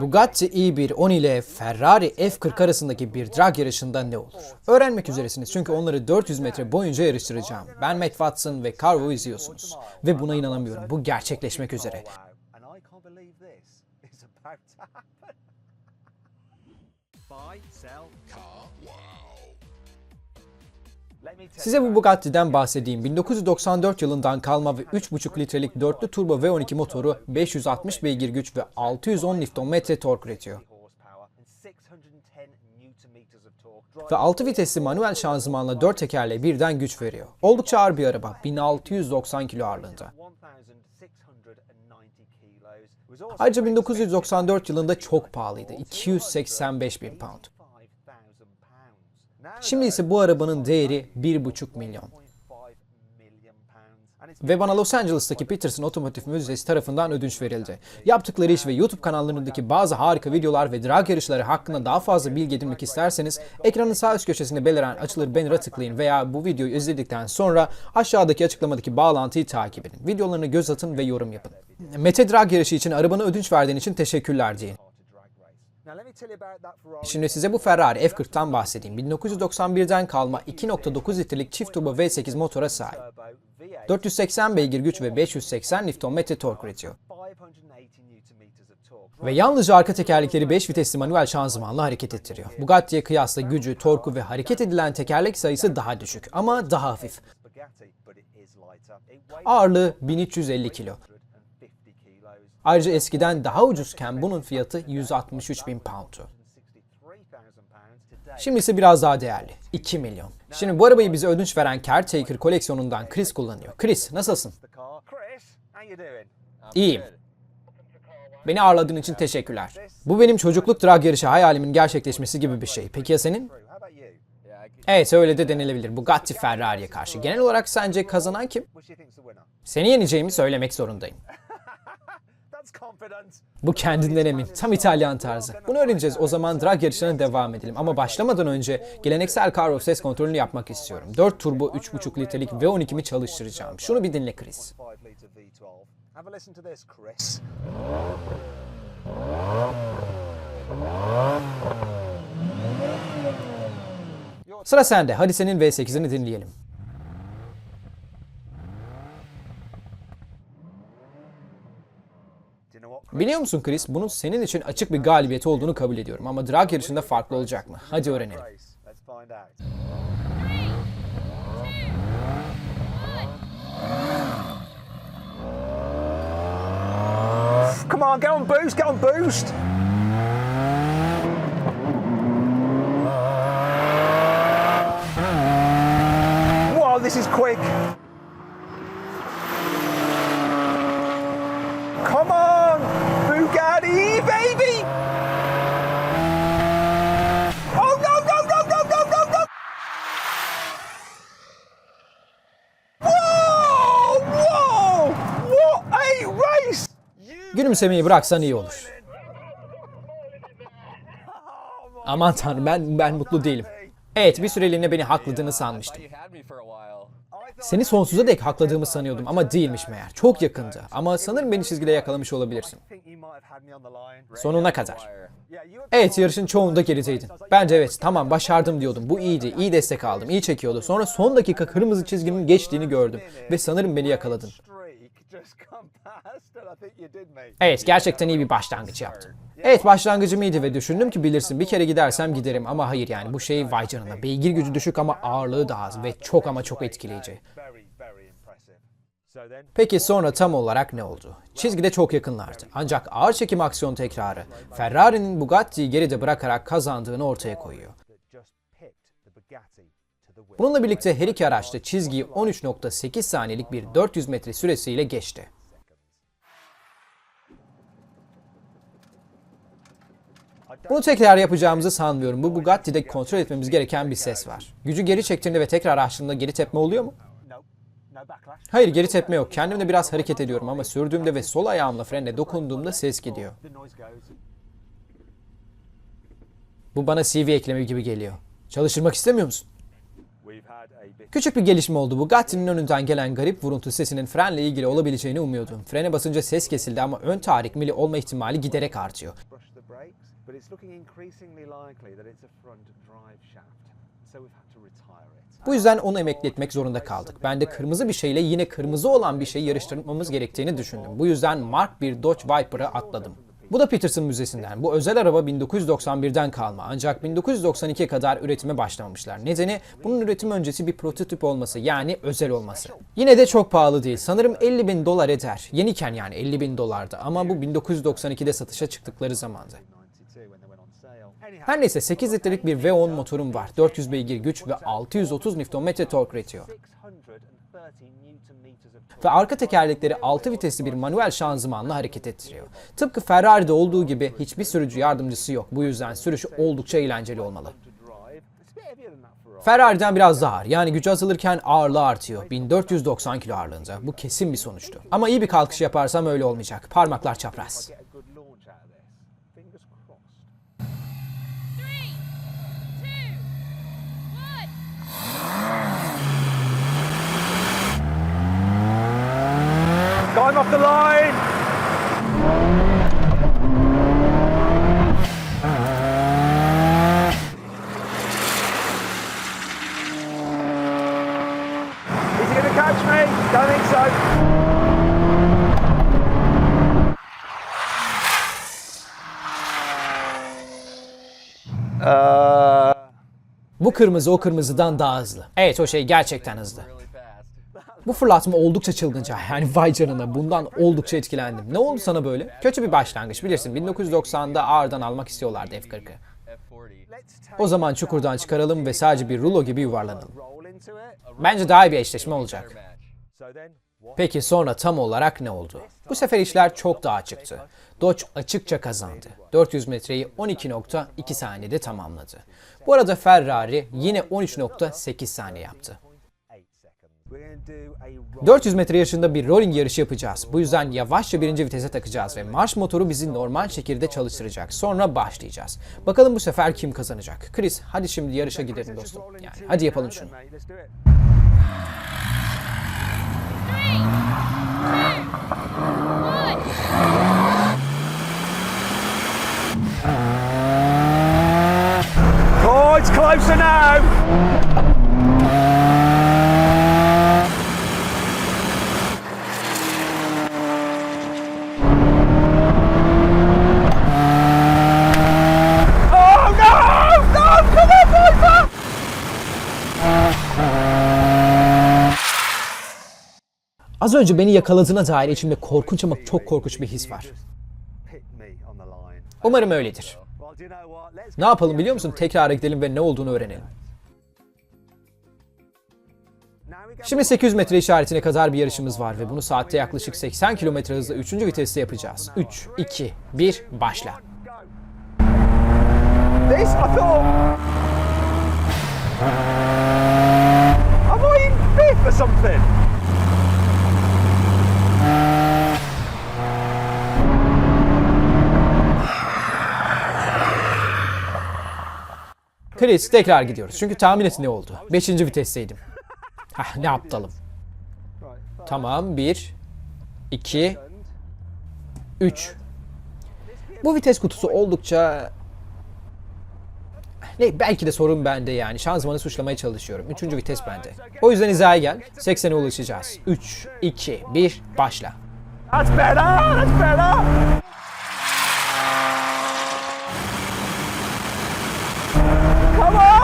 Bugatti i1 ile Ferrari F40 arasındaki bir drag yarışında ne olur? Öğrenmek üzeresiniz çünkü onları 400 metre boyunca yarıştıracağım. Ben Matt Watson ve Carvo izliyorsunuz. Ve buna inanamıyorum. Bu gerçekleşmek üzere. And I can't believe Size bu Bugatti'den bahsedeyim. 1994 yılından kalma ve 3.5 litrelik dörtlü turbo V12 motoru 560 beygir güç ve 610 Nm tork üretiyor. horsepower and 610 newton meters of torque. Ve 6 vitesli manuel şanzımanla 4 tekerle birden güç veriyor. Oldukça ağır bir araba. 1690 kilo ağırlığında. 1690 kilos. Was also Ayrıca 1994 yılında çok pahalıydı. 285 bin pound. 5,000 pounds. Now Şimdi ise bu arabanın değeri 1,5 milyon. 1.5 million pounds. And it's Ve bana Los Angeles'taki Peterson Otomotiv Müzesi tarafından ödünç verildi. Yaptıkları iş ve YouTube kanallarındaki bazı harika videolar ve drag yarışları hakkında daha fazla bilgi edinmek isterseniz ekranın sağ üst köşesinde beliren açılır banner'a tıklayın veya bu videoyu izledikten sonra aşağıdaki açıklamadaki bağlantıyı takip edin. Videolarına göz atın ve yorum yapın. Mete drag yarışı için arabanı ödünç verdiğin için teşekkürler deyin. Şimdi size bu Ferrari F40'tan bahsedeyim. 1991'den kalma 2.9 litrelik çift turbo V8 motora sahip. Turbo V8 480 beygir güç ve 580 Nm tork üretiyor. 580 newton meters of torque. Ve yalnızca arka tekerlekleri 5 vitesli manuel şanzımanla hareket ettiriyor. Bugatti'ye kıyasla gücü, torku ve hareket edilen tekerlek sayısı daha düşük ama daha hafif. Ağırlığı 1350 kilo. 150 kilos. Ayrıca eskiden daha ucuzken bunun fiyatı 163 bin pound'tu. 63,000 pounds today. Şimdi ise biraz daha değerli. 2 milyon. Şimdi bu arabayı bize ödünç veren Caretaker koleksiyonundan Chris kullanıyor. Chris nasılsın? İyiyim. Beni ağırladığın için teşekkürler. Bu benim çocukluk drag yarışı hayalimin gerçekleşmesi gibi bir şey. Peki ya senin? Evet öyle de denilebilir. Bugatti Ferrari'ye karşı. Genel olarak sence kazanan kim? Seni yeneceğimi söylemek zorundayım. Bu kendinden emin. Tam İtalyan tarzı. Bunu öğreneceğiz. O zaman drag yarışlarına devam edelim. Ama başlamadan önce geleneksel Carro ses kontrolünü yapmak istiyorum. 4 turbo 3.5 litrelik V12'mi çalıştıracağım. Şunu bir dinle Chris. 5 litre V12. Have a listen to this, Chris. Sıra sende. Hadi senin V8'ini dinleyelim. Biliyor musun Chris? Bunun senin için açık bir galibiyeti olduğunu kabul ediyorum. Ama drag yarışında farklı olacak mı? Hadi öğrenelim. Come on, get on boost, get on boost. Whoa, this is quick. Gülümsemeyi bıraksan iyi olur. Aman tanrım ben, ben mutlu değilim. Evet bir süreliğine beni hakladığını sanmıştım. Seni sonsuza dek hakladığımı sanıyordum ama değilmiş meğer. Çok yakındı ama sanırım beni çizgide yakalamış olabilirsin. Sonuna kadar. Evet yarışın çoğunda gerideydin. Bence evet tamam başardım diyordum. Bu iyiydi, iyi destek aldım, iyi çekiyordu. Sonra son dakika kırmızı çizginin geçtiğini gördüm. Ve sanırım beni yakaladın. Evet gerçekten iyi bir başlangıç yaptın. Evet başlangıcım iyiydi ve düşündüm ki bilirsin bir kere gidersem giderim ama hayır yani bu şey vay canına. Beygir gücü düşük ama ağırlığı da az ve çok ama çok etkileyici. Peki sonra tam olarak ne oldu? Çizgide çok yakınlardı. Ancak ağır çekim aksiyon tekrarı Ferrari'nin Bugatti'yi geride bırakarak kazandığını ortaya koyuyor. Bununla birlikte her iki araç da çizgiyi 13.8 saniyelik bir 400 metre süresiyle geçti. Bunu tekrar yapacağımızı sanmıyorum. Bu Bugatti'de kontrol etmemiz gereken bir ses var. Gücü geri çektiğinde ve tekrar açtığında geri tepme oluyor mu? Hayır geri tepme yok. Kendimde biraz hareket ediyorum ama sürdüğümde ve sol ayağımla frene dokunduğumda ses gidiyor. Bu bana CV eklemi gibi geliyor. Çalıştırmak istemiyor musun? Küçük bir gelişme oldu. Bugatti'nin önünden gelen garip vuruntu sesinin frenle ilgili olabileceğini umuyordum. Frene basınca ses kesildi ama ön tahrik mili olma ihtimali giderek artıyor. Bu yüzden onu emekli etmek zorunda kaldık. Ben de kırmızı bir şeyle yine kırmızı olan bir şeyi yarıştırmamız gerektiğini düşündüm. Bu yüzden Mark 1 Dodge Viper'ı atladım. Bu da Peterson Müzesi'nden. Bu özel araba 1991'den kalma ancak 1992'ye kadar üretime başlamamışlar. Nedeni bunun üretim öncesi bir prototip olması yani özel olması. Yine de çok pahalı değil. Sanırım 50 bin dolar eder. Yeniken yani 50 bin dolardı ama bu 1992'de satışa çıktıkları zamandı. 92 when they went on sale. Anyhow, Her neyse 8 litrelik bir V10 motorum var. 400 beygir güç ve 630 Nm tork üretiyor. Ve arka tekerlekleri 6 vitesli bir manuel şanzımanla hareket ettiriyor. Tıpkı Ferrari'de olduğu gibi hiçbir sürücü yardımcısı yok. Bu yüzden sürüşü oldukça eğlenceli olmalı. Ferrari'den biraz daha ağır. Yani gücü azalırken ağırlığı artıyor. 1490 kilo ağırlığında. Bu kesin bir sonuçtu. Ama iyi bir kalkış yaparsam öyle olmayacak. Parmaklar çapraz. Going off the line! Is he going to catch me? Don't think so. Uh, Bu kırmızı o kırmızıdan daha hızlı. Evet o şey gerçekten hızlı. Bu fırlatma oldukça çılgınca. Yani vay canına bundan oldukça etkilendim. Ne oldu sana böyle? Kötü bir başlangıç bilirsin. 1990'da ağırdan almak istiyorlardı F40'ı. let's take O zaman çukurdan çıkaralım ve sadece bir rulo gibi yuvarlanalım. Bence daha iyi bir eşleşme olacak. Peki sonra tam olarak ne oldu? Bu sefer işler çok daha çıktı. Dodge açıkça kazandı. 400 metreyi 12.2 saniyede tamamladı. Bu arada Ferrari yine 13.8 saniye yaptı. 400 metre yarışında bir rolling yarışı yapacağız. Bu yüzden yavaşça birinci vitese takacağız ve marş motoru bizi normal şekilde çalıştıracak. Sonra başlayacağız. Bakalım bu sefer kim kazanacak? Chris hadi şimdi yarışa gidelim dostum. Yani hadi yapalım şunu. Oh, it's closer now. Oh no! No! Come on, Viper! Az önce beni yakaladığına dair içimde korkunç ama çok korkunç bir his var. Umarım öyledir. Ne yapalım biliyor musun? Tekrara gidelim ve ne olduğunu öğrenelim. Şimdi 800 metre işaretine kadar bir yarışımız var ve bunu saatte yaklaşık 80 km hızla 3. viteste yapacağız. 3, 2, 1, başla. Chris tekrar gidiyoruz. Çünkü tahmin et ne oldu? 5. vitesteydim. Hah ne aptalım. Tamam 1, 2, 3. Bu vites kutusu oldukça... Ne, belki de sorun bende yani. Şanzımanı suçlamaya çalışıyorum. Üçüncü vites bende. O yüzden hizaya gel. 80'e ulaşacağız. 3, 2, 1, başla. That's better. That's better. Come on.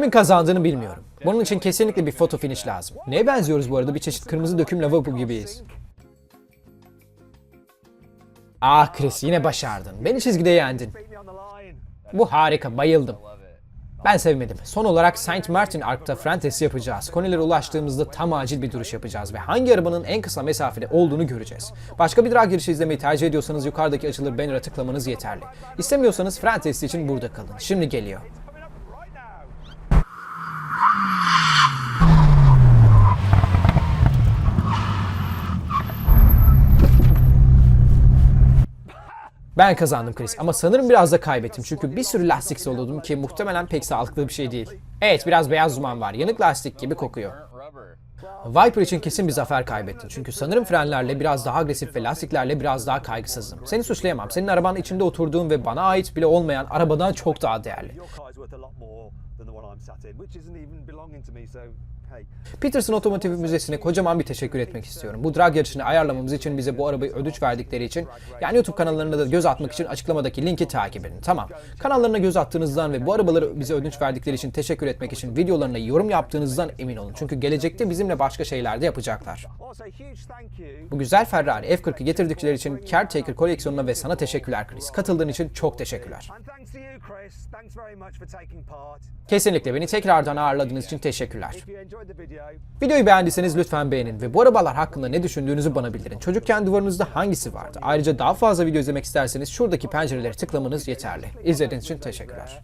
Kimin kazandığını bilmiyorum. Bunun için kesinlikle bir foto finish lazım. Neye benziyoruz bu arada? Bir çeşit kırmızı döküm lavabo gibiyiz. Ah Chris yine başardın. Beni çizgide yendin. Bu harika, bayıldım. Ben sevmedim. Son olarak Saint Martin Ark'ta fren testi yapacağız. Konilere ulaştığımızda tam acil bir duruş yapacağız ve hangi arabanın en kısa mesafede olduğunu göreceğiz. Başka bir drag yarışı izlemeyi tercih ediyorsanız yukarıdaki açılır banner'a tıklamanız yeterli. İstemiyorsanız fren testi için burada kalın. Şimdi geliyor. Ben kazandım Chris ama sanırım biraz da kaybettim çünkü bir sürü lastik solladım ki muhtemelen pek sağlıklı bir şey değil. Evet biraz beyaz duman var. Yanık lastik gibi kokuyor. Viper için kesin bir zafer kaybettin. Çünkü sanırım frenlerle biraz daha agresif ve lastiklerle biraz daha kaygısızdım. Seni suçlayamam. Senin arabanın içinde oturduğun ve bana ait bile olmayan arabadan çok daha değerli. Peterson Otomotiv Müzesi'ne kocaman bir teşekkür etmek istiyorum. Bu drag yarışını ayarlamamız için bize bu arabayı ödünç verdikleri için yani YouTube kanallarına da göz atmak için açıklamadaki linki takip edin. Tamam. Kanallarına göz attığınızdan ve bu arabaları bize ödünç verdikleri için teşekkür etmek için videolarına yorum yaptığınızdan emin olun. Çünkü gelecekte bizimle başka şeyler de yapacaklar. Bu güzel Ferrari F40'ı getirdikleri için Caretaker koleksiyonuna ve sana teşekkürler Chris. Katıldığın için çok teşekkürler. Kesinlikle beni tekrardan ağırladığınız için teşekkürler. Videoyu beğendiyseniz lütfen beğenin ve bu arabalar hakkında ne düşündüğünüzü bana bildirin. Çocukken duvarınızda hangisi vardı? Ayrıca daha fazla video izlemek isterseniz şuradaki pencereleri tıklamanız yeterli. İzlediğiniz için teşekkürler.